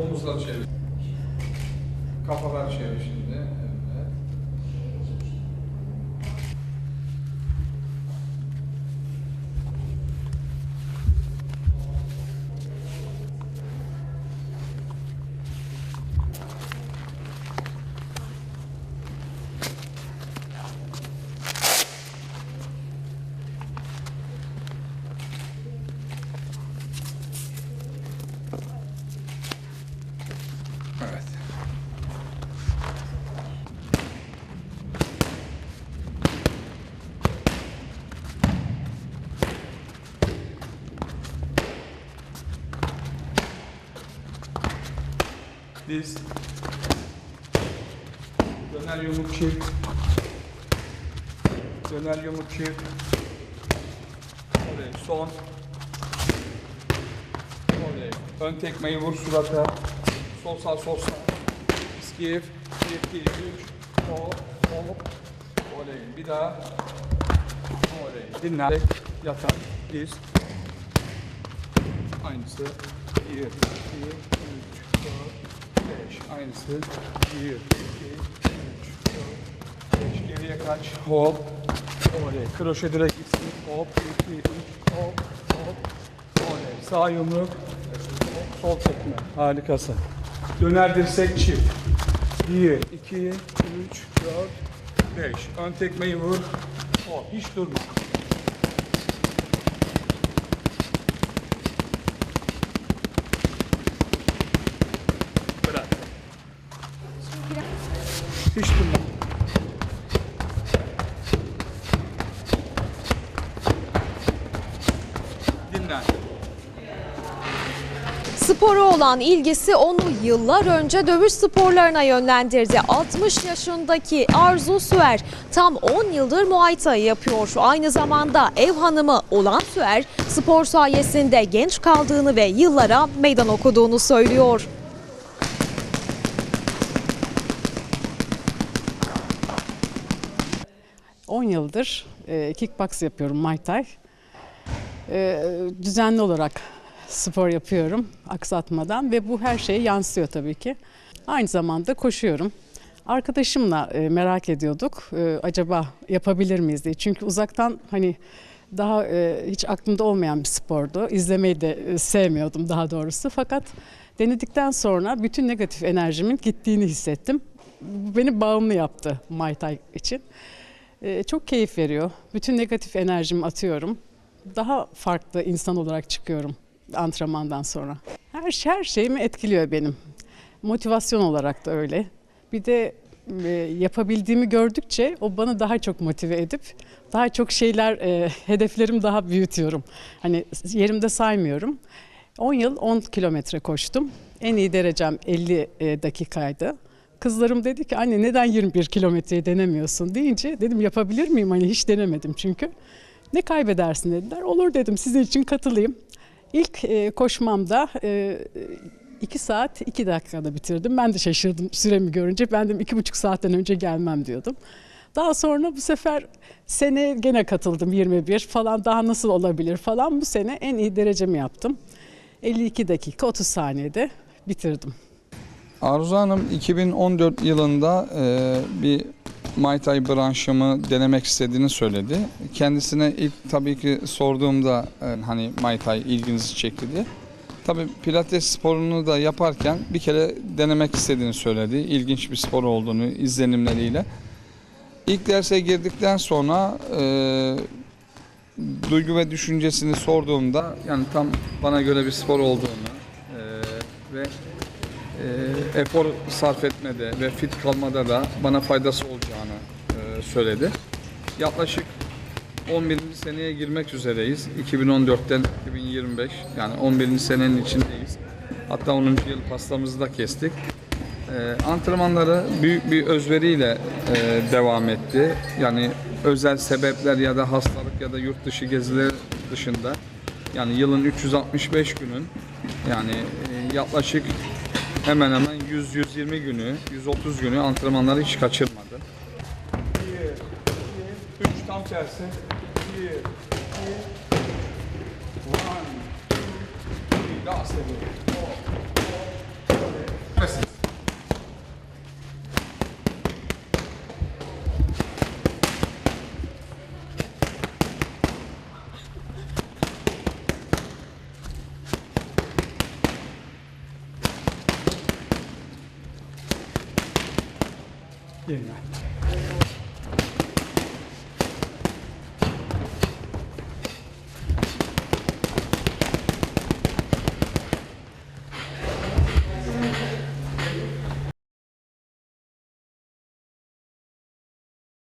Omuzlar çevir. Kafalar çevir şimdi. Diz. Döner yumruk çift. Döner yumruk çift. Oraya son. Oraya. Ön tekmeyi vur surata. Sol sağ sol sağ. İskif. 1, 2, 3. Hop hop. Oley. Bir daha. Oley. Dinle. Yatar. Diz. Aynısı. 1, 2, 3, 4, 5. Aynısı. 1, 2, 3, 4, 5. Geriye kaç. Hop. Oley. Kroşe direkt gitsin. Hop. 2, 3. Hop. Hop. Oley. Sağ yumruk. Sol tekme. Harikasın. Döner dirsek çift. 1, 2, 3, 4, 5. Ön tekmeyi vur. Hop. Hiç durma. Hiç durma. Dinlen. Spora olan ilgisi onu yıllar önce dövüş sporlarına yönlendirdi. 60 yaşındaki Arzu Süer tam 10 yıldır Muay Thai yapıyor. Aynı zamanda ev hanımı olan Süer spor sayesinde genç kaldığını ve yıllara meydan okuduğunu söylüyor. – 10 yıldır e, kickbox yapıyorum Muay Thai. E, düzenli olarak spor yapıyorum aksatmadan ve bu her şeye yansıyor tabii ki. Aynı zamanda koşuyorum. Arkadaşımla e, merak ediyorduk e, acaba yapabilir miyiz diye. Çünkü uzaktan hani daha e, hiç aklımda olmayan bir spordu. İzlemeyi de e, sevmiyordum daha doğrusu. Fakat denedikten sonra bütün negatif enerjimin gittiğini hissettim. Beni bağımlı yaptı Muay Thai için. Ee, çok keyif veriyor. Bütün negatif enerjimi atıyorum. Daha farklı insan olarak çıkıyorum antrenmandan sonra. Her, her şeyimi etkiliyor benim. Motivasyon olarak da öyle. Bir de e, yapabildiğimi gördükçe o bana daha çok motive edip daha çok şeyler, e, hedeflerim daha büyütüyorum. Hani yerimde saymıyorum. 10 yıl 10 kilometre koştum. En iyi derecem 50 e, dakikaydı. Kızlarım dedi ki anne neden 21 kilometreyi denemiyorsun deyince dedim yapabilir miyim hani hiç denemedim çünkü. Ne kaybedersin dediler. Olur dedim sizin için katılayım. İlk e, koşmamda 2 saat 2 dakikada bitirdim. Ben de şaşırdım süremi görünce. Ben iki buçuk saatten önce gelmem diyordum. Daha sonra bu sefer sene gene katıldım 21 falan daha nasıl olabilir falan. Bu sene en iyi derecemi yaptım. 52 dakika 30 saniyede bitirdim. Arzu Hanım 2014 yılında e, bir Muay Thai branşımı denemek istediğini söyledi. Kendisine ilk tabii ki sorduğumda e, hani Muay Thai ilginizi çekti diye. Tabii pilates sporunu da yaparken bir kere denemek istediğini söyledi. İlginç bir spor olduğunu izlenimleriyle. İlk derse girdikten sonra e, duygu ve düşüncesini sorduğumda yani tam bana göre bir spor olduğunu e, ve e, efor sarf etmede ve fit kalmada da bana faydası olacağını e, söyledi. Yaklaşık 11. seneye girmek üzereyiz. 2014'ten 2025 yani 11. senenin içindeyiz. Hatta 10. yıl pastamızı da kestik. E, antrenmanları büyük bir özveriyle e, devam etti. Yani özel sebepler ya da hastalık ya da yurt dışı geziler dışında yani yılın 365 günün yani e, yaklaşık hemen hemen 100-120 günü, 130 günü antrenmanları hiç kaçırmadı. 1, 2, 3 tam tersi. 1, 2, 1, 2, daha seviyorum. Hop, hop, Süpersiniz. Yerine.